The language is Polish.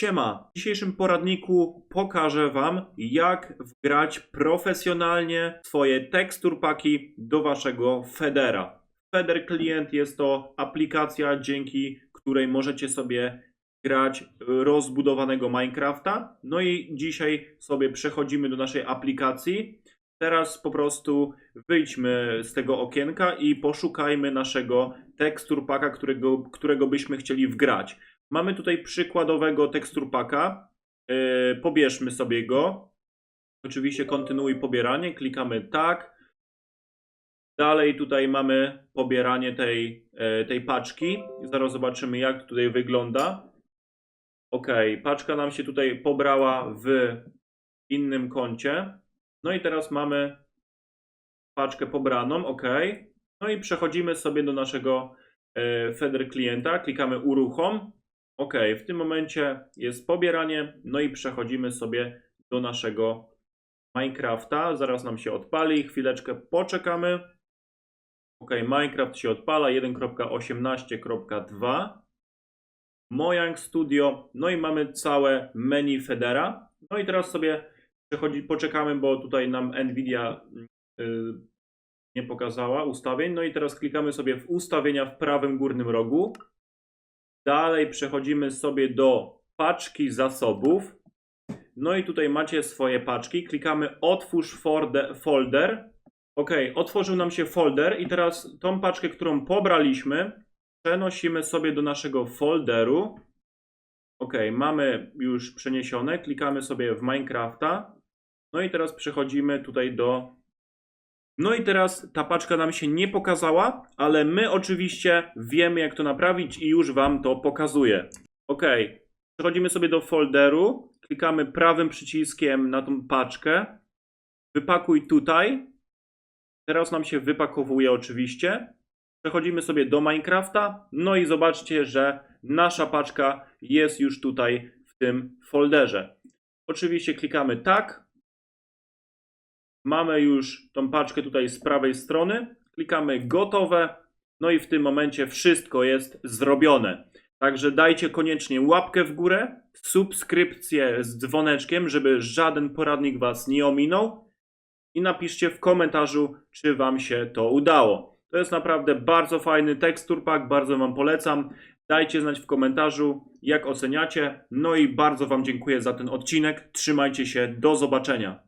Siema! W dzisiejszym poradniku pokażę Wam, jak wgrać profesjonalnie swoje tekstur paki do Waszego Federa. Feder Client jest to aplikacja, dzięki której możecie sobie grać rozbudowanego Minecrafta. No i dzisiaj sobie przechodzimy do naszej aplikacji. Teraz po prostu wyjdźmy z tego okienka i poszukajmy naszego tekstur paka, którego, którego byśmy chcieli wgrać. Mamy tutaj przykładowego tekstur paka. Yy, pobierzmy sobie go. Oczywiście kontynuuj pobieranie. Klikamy tak. Dalej tutaj mamy pobieranie tej, e, tej paczki. Zaraz zobaczymy jak tutaj wygląda. Ok, paczka nam się tutaj pobrała w innym koncie. No i teraz mamy paczkę pobraną, ok. No i przechodzimy sobie do naszego e, Feder klienta, klikamy uruchom. Ok, w tym momencie jest pobieranie, no i przechodzimy sobie do naszego Minecrafta. Zaraz nam się odpali, chwileczkę poczekamy. Ok, Minecraft się odpala 1.18.2. Mojang Studio, no i mamy całe menu Federa. No i teraz sobie przechodzi, poczekamy, bo tutaj nam Nvidia y, nie pokazała ustawień. No i teraz klikamy sobie w ustawienia w prawym górnym rogu. Dalej przechodzimy sobie do paczki zasobów. No i tutaj macie swoje paczki. Klikamy otwórz folder. Ok, otworzył nam się folder i teraz tą paczkę, którą pobraliśmy, przenosimy sobie do naszego folderu. Ok, mamy już przeniesione. Klikamy sobie w Minecrafta. No i teraz przechodzimy tutaj do no i teraz ta paczka nam się nie pokazała, ale my oczywiście wiemy jak to naprawić i już Wam to pokazuję. Ok, przechodzimy sobie do folderu, klikamy prawym przyciskiem na tą paczkę, wypakuj tutaj. Teraz nam się wypakowuje oczywiście. Przechodzimy sobie do Minecrafta, no i zobaczcie, że nasza paczka jest już tutaj w tym folderze. Oczywiście klikamy tak, Mamy już tą paczkę tutaj z prawej strony. Klikamy gotowe. No i w tym momencie wszystko jest zrobione. Także dajcie koniecznie łapkę w górę, subskrypcję z dzwoneczkiem, żeby żaden poradnik Was nie ominął. I napiszcie w komentarzu, czy Wam się to udało. To jest naprawdę bardzo fajny tekstur pack, bardzo Wam polecam. Dajcie znać w komentarzu, jak oceniacie. No i bardzo Wam dziękuję za ten odcinek. Trzymajcie się, do zobaczenia.